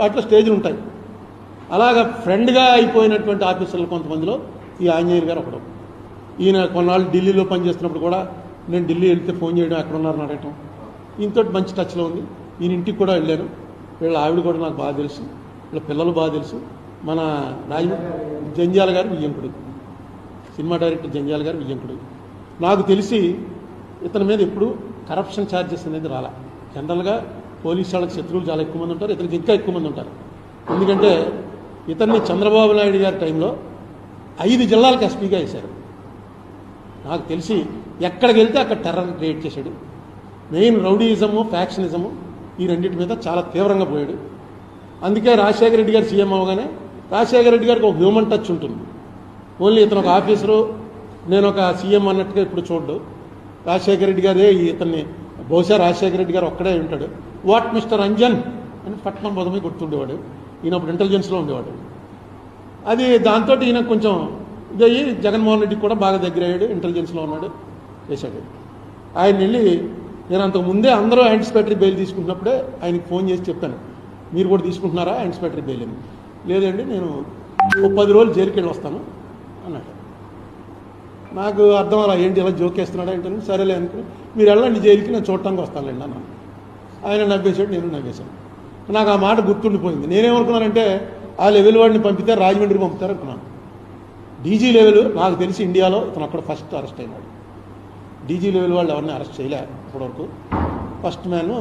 అట్లా స్టేజ్లు ఉంటాయి. అలాగ ఫ్రెండ్గా అయిపోయినటువంటి ఆఫీసర్లు కొంతమందిలో ఈ ఆంజనేయ గారు ఒకడు. ఈయన కొన్నాళ్ళు ఢిల్లీలో పనిచేస్తున్నప్పుడు కూడా నేను ఢిల్లీ వెళ్తే ఫోన్ చేయడం ఎక్కడ ఉన్నారని అడగటం. ఈయనతో మంచి టచ్లో ఉంది. ఈయన ఇంటికి కూడా వెళ్ళాను వీళ్ళ ఆవిడ కూడా నాకు బాగా తెలుసు. వీళ్ళ పిల్లలు బాగా తెలుసు. మన రాజ జంజాల గారు విజయంకుడు. సినిమా డైరెక్టర్ జంజాల గారు విజయంకుడు. నాకు తెలిసి ఇతని మీద ఎప్పుడు కరప్షన్ ఛార్జెస్ అనేది రాలా. జనరల్గా పోలీసు వాళ్ళకి శత్రువులు చాలా ఎక్కువ మంది ఉంటారు ఇతనికి ఇంకా ఎక్కువ మంది ఉంటారు. ఎందుకంటే ఇతన్ని చంద్రబాబు నాయుడు గారి టైంలో ఐదు జిల్లాలకు ఎస్పీగా వేశారు. నాకు తెలిసి ఎక్కడికి వెళ్తే అక్కడ టెర్రర్ క్రియేట్ చేశాడు. మెయిన్ రౌడీయిజము ఫ్యాక్షనిజము ఈ రెండింటి మీద చాలా తీవ్రంగా పోయాడు. అందుకే రాజశేఖర రెడ్డి గారు సీఎం అవగానే రాజశేఖర రెడ్డి గారికి ఒక హ్యూమన్ టచ్ ఉంటుంది. ఓన్లీ ఇతను ఒక ఆఫీసరు నేను ఒక సీఎం అన్నట్టుగా ఇప్పుడు చూడ్డు. రాజశేఖర రెడ్డి గారే ఇతన్ని బహుశా రాజశేఖర రెడ్డి గారు ఒక్కడే ఉంటాడు. వాట్ మిస్టర్ రంజన్ అని పట్నం పదమే గుర్తుండేవాడు ఈయన అప్పుడు ఇంటెలిజెన్స్లో ఉండేవాడు. అది దాంతో ఈయన కొంచెం ఇదయ్యి జగన్మోహన్ రెడ్డికి కూడా బాగా దగ్గర అయ్యాడు ఇంటెలిజెన్స్లో ఉన్నాడు చేశాడు. ఆయన వెళ్ళి నేను అంతకు ముందే అందరూ యాంటిసిపేటరీ బెయిల్ తీసుకుంటున్నప్పుడే ఆయనకి ఫోన్ చేసి చెప్పాను. మీరు కూడా తీసుకుంటున్నారా? యాంటిసిపేటరీ బెయిల్ అని. లేదండి నేను పది రోజులు జైలుకి వెళ్ళి వస్తాను అన్నాడు. నాకు అర్థం అలా ఏంటి ఇలా జోకేస్తున్నాడు ఏంటని సరేలే అనుకుని మీరు వెళ్ళండి జైలుకి నేను చూడటానికి వస్తానులేండి అన్న ఆయన నవ్వేశాడు నేను నవ్వేశాను. నాకు ఆ మాట గుర్తుండిపోయింది. నేనేమనుకున్నానంటే ఆ లెవెల్ వాడిని పంపితే రాజమండ్రికి పంపుతారు అనుకున్నాను డీజీ లెవెల్ నాకు తెలిసి ఇండియాలో ఇతను అక్కడ ఫస్ట్ అరెస్ట్ అయినాడు. డీజీ లెవెల్ వాళ్ళు ఎవరిని అరెస్ట్ చేయలే ఇప్పటివరకు. First man